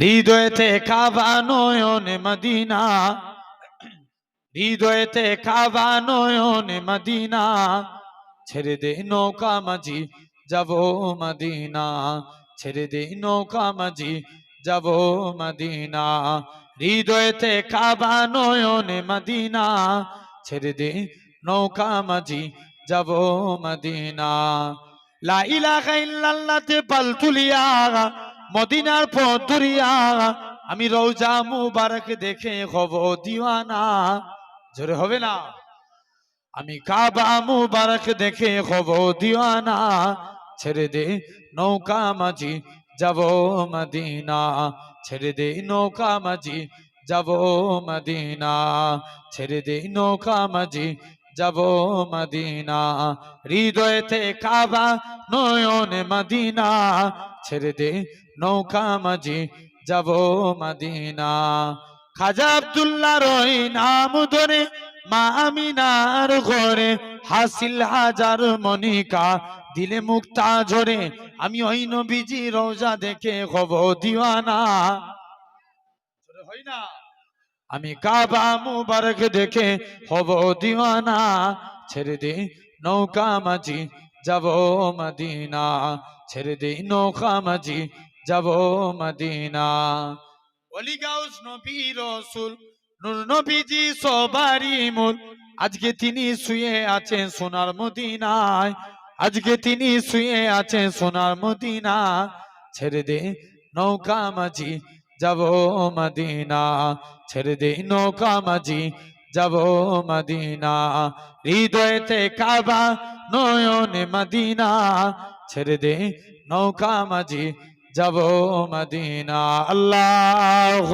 হৃদয়েতে কাবা নয়নে মদিনা। হৃদয়েতে কাবা নয়নে মদিনা। ছেড়ে দে নৌকা মাঝি, যাব মদিনা। ছেড়ে দে নৌকা মাঝি, যাব মদিনা। হৃদয়েতে কাবা নয়নে মদিনা। ছেড়ে দে নৌকা মাঝি, যাব মদিনা। লা ইলাহা পাল তুলিয়া মদিনার পথ ধরিয়া আমি রৌজা মুবারক দেখে হব দিওয়ানা। জোরে হবে না? আমি কাবা মুবারক দেখে হব দিওয়ানা। ছেড়ে দে নৌকা মাঝি, যাব মদিনা। ছেড়ে দে নৌকা মাঝি, যাব মদিনা। ছেড়ে দে নৌকা মাঝি যাব মদিনা। হৃদয়েতে কাবা, নয়নে মদিনা। ছেড়ে দে নৌকা মাঝি, যাব মদিনা। খাজা আব্দুল্লাহ রই নাম ধরে, মা আমিনার ঘরে হাসিল হাজার মনিকা। দিলে মুক্তা ঝরে, আমি ওই নবীজি রোজা দেখে হব দিওয়ানা। হয় না? আমি কাবা মুবারক দেখে হব দিওয়ানা। ছেড়ে দে নৌকা মাঝি, যাব মদিনা। ছেড়ে দে নৌকা মাঝি, যাব মদিনা। ওলি গাউস নবী রসুল, নূর নবীজি সবারই মূল। আজকে তিনি শুয়ে আছেন সোনার মদিনায়। আজকে তিনি শুয়ে আছেন সোনার মদিনা। ছেড়ে দে নৌকা মাঝি যাব মদিনা। ছেড়ে দে নৌকা মাঝি, যাব মদিনা। হৃদয়তে কাবা নয়নে মদিনা। ছেড়ে দে নৌকা মাঝি, যাব মদিনা। আল্লাহ